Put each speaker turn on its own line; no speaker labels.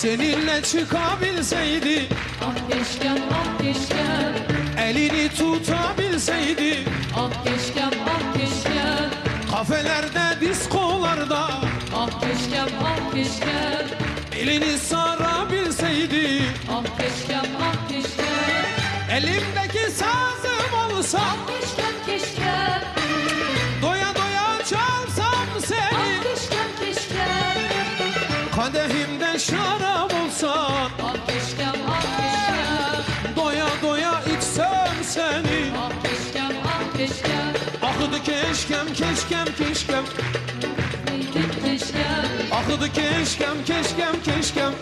Seninle çıkabilseydi.
Ah keşkem ah keşkem
Elini tutabilseydi
Ah keşkem ah keşkem
Kafelerde, diskolarda.
Ah keşkem ah keşkem
Elini sarabilseydi.
Ah keşkem ah keşkem
Elimdeki sazım olsa.
Ah
Kadehimde şarap olsa
Ah keşkem ah keşkem
Doya doya içsem seni.
Ah keşkem ah keşkem
Akıdı keşkem keşkem. Keşkem
keşkem?
Akıdı keşkem keşkem keşkem